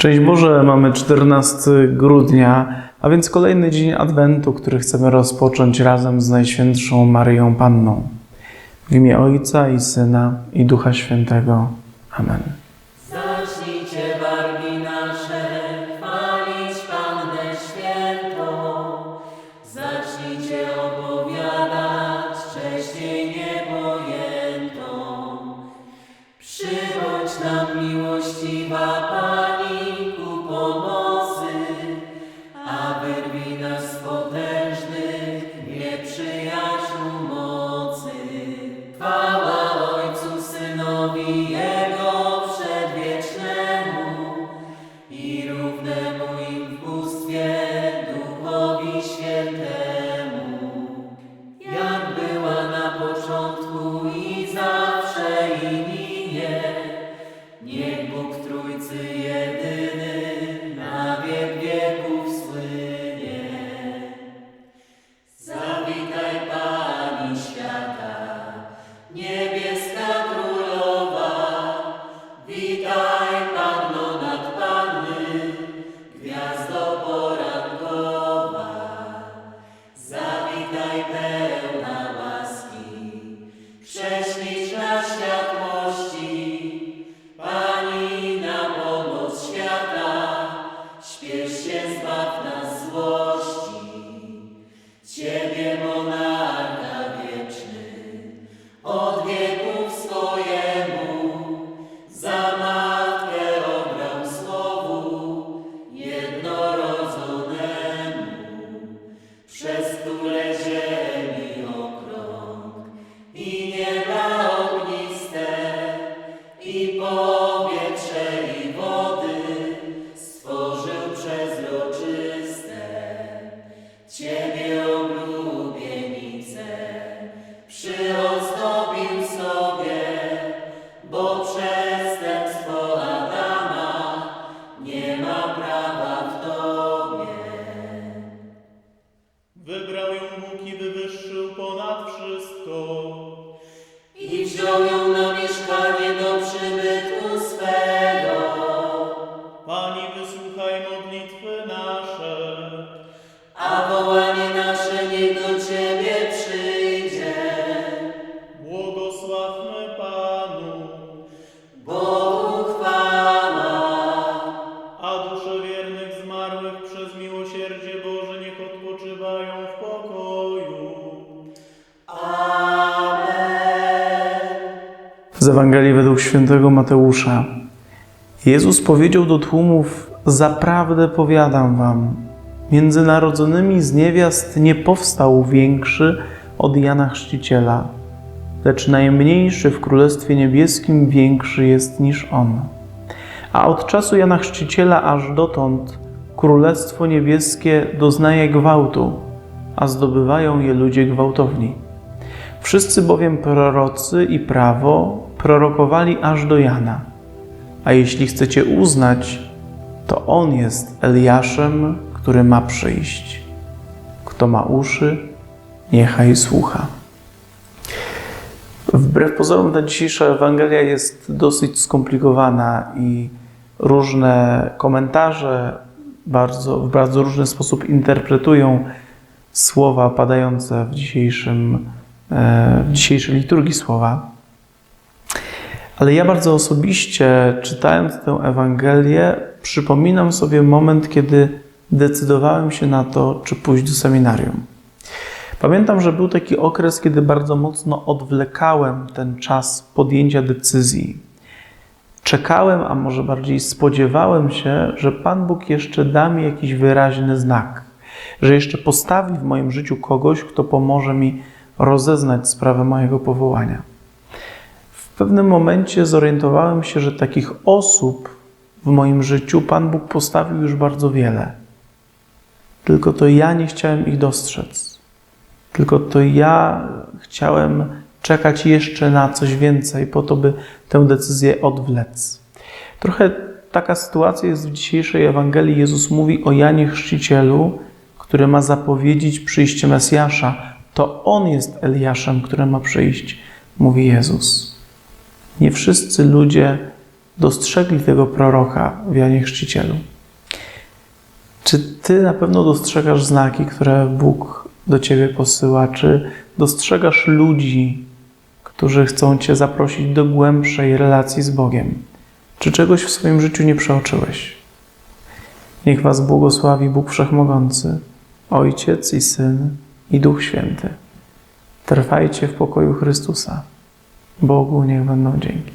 Szczęść Boże, mamy 14 grudnia, a więc kolejny dzień Adwentu, który chcemy rozpocząć razem z Najświętszą Maryją Panną. W imię Ojca i Syna i Ducha Świętego. Amen. Zawsze i minie, niech Bóg Trójcy jedyny na wiek wieków słynie. Zawitaj Pani świata, niebieska królowa, witaj Panno nad Panny, gwiazdo porankowa. Zawitaj pełna łaski, prześliczna Ciebie Odpoczywają w pokoju. Z Ewangelii według świętego Mateusza. Jezus powiedział do tłumów: Zaprawdę powiadam wam, między narodzonymi z niewiast nie powstał większy od Jana Chrzciciela, lecz najmniejszy w Królestwie Niebieskim większy jest niż on. A od czasu Jana Chrzciciela aż dotąd Królestwo Niebieskie doznaje gwałtu, a zdobywają je ludzie gwałtowni. Wszyscy bowiem prorocy i prawo prorokowali aż do Jana. A jeśli chcecie uznać, to on jest Eliaszem, który ma przyjść. Kto ma uszy, niechaj słucha. Wbrew pozorom ta dzisiejsza Ewangelia jest dosyć skomplikowana i różne komentarze bardzo, w bardzo różny sposób interpretują słowa padające w, dzisiejszym, e, w dzisiejszej liturgii słowa. Ale ja bardzo osobiście, czytając tę Ewangelię, przypominam sobie moment, kiedy decydowałem się na to, czy pójść do seminarium. Pamiętam, że był taki okres, kiedy bardzo mocno odwlekałem ten czas podjęcia decyzji. Czekałem, a może bardziej spodziewałem się, że Pan Bóg jeszcze da mi jakiś wyraźny znak, że jeszcze postawi w moim życiu kogoś, kto pomoże mi rozeznać sprawę mojego powołania. W pewnym momencie zorientowałem się, że takich osób w moim życiu Pan Bóg postawił już bardzo wiele. Tylko to ja nie chciałem ich dostrzec. Tylko to ja chciałem czekać jeszcze na coś więcej, po to, by tę decyzję odwlec. Trochę taka sytuacja jest w dzisiejszej Ewangelii. Jezus mówi o Janie Chrzcicielu, który ma zapowiedzieć przyjście Mesjasza. To on jest Eliaszem, który ma przyjść, mówi Jezus. Nie wszyscy ludzie dostrzegli tego proroka w Janie Chrzcicielu? Czy Ty na pewno dostrzegasz znaki, które Bóg do Ciebie posyła? Czy dostrzegasz ludzi, którzy chcą Cię zaprosić do głębszej relacji z Bogiem? Czy czegoś w swoim życiu nie przeoczyłeś? Niech Was błogosławi Bóg Wszechmogący, Ojciec i Syn i Duch Święty. Trwajcie w pokoju Chrystusa. Bogu niech będą dzięki.